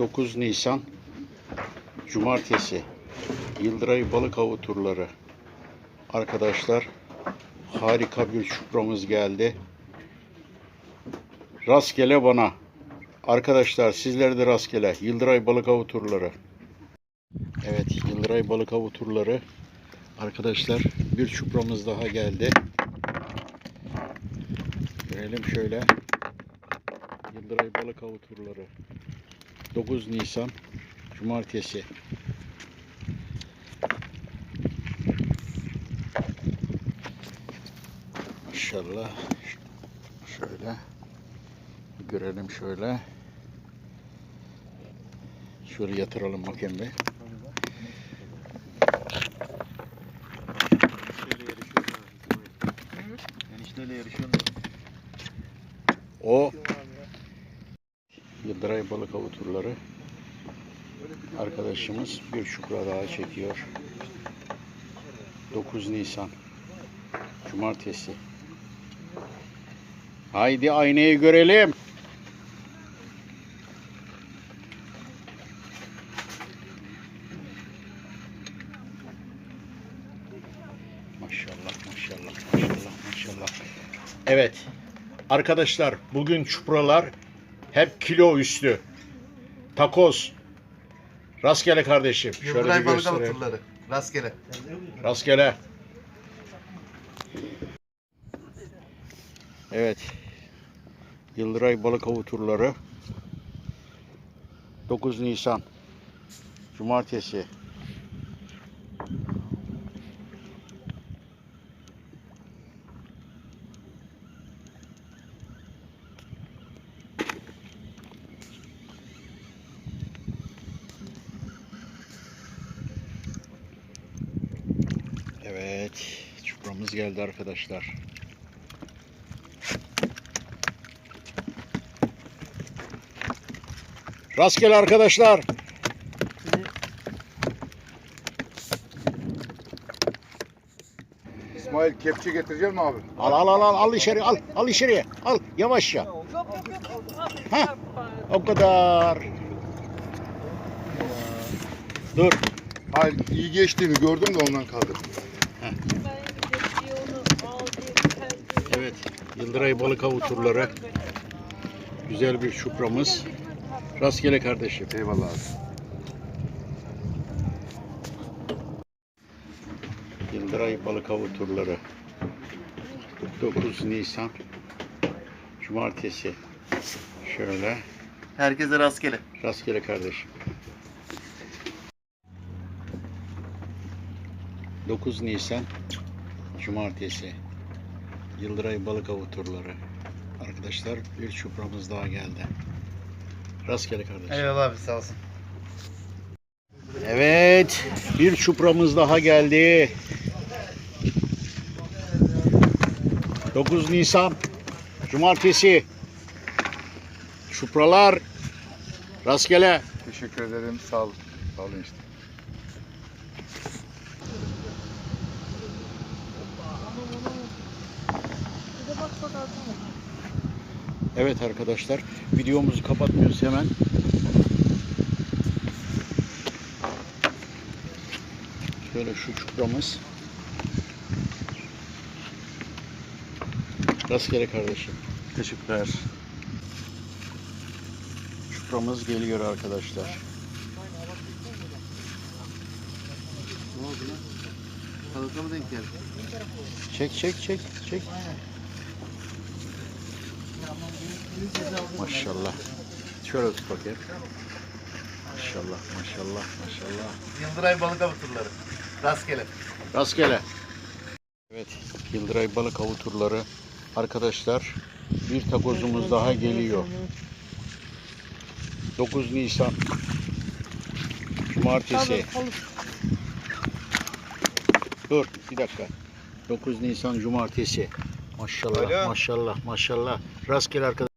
9 Nisan Cumartesi Yıldıray Balık Avı turları. Arkadaşlar harika bir çupramız geldi. Rastgele bana. Arkadaşlar sizlere de rastgele. Yıldıray Balık Avı turları. Evet Yıldıray Balık Avı turları. Arkadaşlar bir çupramız daha geldi. Görelim şöyle. Yıldıray Balık Avı turları. 9 Nisan Cumartesi. Maşallah. Şöyle. Görelim şöyle. Şöyle yatıralım bakayım bir. O Yıldıray Balık Avı turları. Arkadaşımız bir çupra daha çekiyor. 9 Nisan Cumartesi. Haydi aynayı görelim. Maşallah maşallah maşallah maşallah. Evet. Arkadaşlar bugün çupralar hep kilo üstü. Takoz. Rastgele kardeşim. Şöyle bir Yıldıray avı göstereyim. turları. Rastgele. Rastgele. Evet. Yıldıray Balık Avı turları. 9 Nisan. Cumartesi. Evet. Çupramız geldi arkadaşlar. Rastgele arkadaşlar. İsmail kepçe getirecek mi abi? Al al al al al içeri al al içeriye al yavaşça. Ha o kadar. Dur. Hayır iyi geçtiğini gördüm de ondan kaldım. Evet. Yıldıray balık avı turları. Güzel bir çupramız. Rastgele kardeşim. Eyvallah abi. Yıldıray balık avı turları. 9 Nisan Cumartesi. Şöyle. Herkese rastgele. Rastgele kardeşim. 9 Nisan Cumartesi. Yıldıray balık avı turları. Arkadaşlar bir çupramız daha geldi. Rastgele kardeşim. Eyvallah abi sağ olsun. Evet, bir çupramız daha geldi. 9 Nisan Cumartesi. Çupralar rastgele. Teşekkür ederim. Sağ olun. Sağ olun işte. Evet arkadaşlar, videomuzu kapatmıyoruz hemen. Şöyle şu çupramız. Rastgele kardeşim. Teşekkürler. Çupramız geliyor arkadaşlar. Ne oldu lan? Balıkla mı denk geldi? Çek çek çek çek. Maşallah. Şöyle tut bakayım. Maşallah maşallah maşallah. Yıldıray balık avı turları. Rastgele. Rastgele. Evet, Yıldıray Balık Avı turları. Arkadaşlar, bir takozumuz daha geliyor. 9 Nisan. Cumartesi. Dur, bir dakika. 9 Nisan Cumartesi. Maşallah, Alo. maşallah, maşallah. Rastgele arkadaşlar.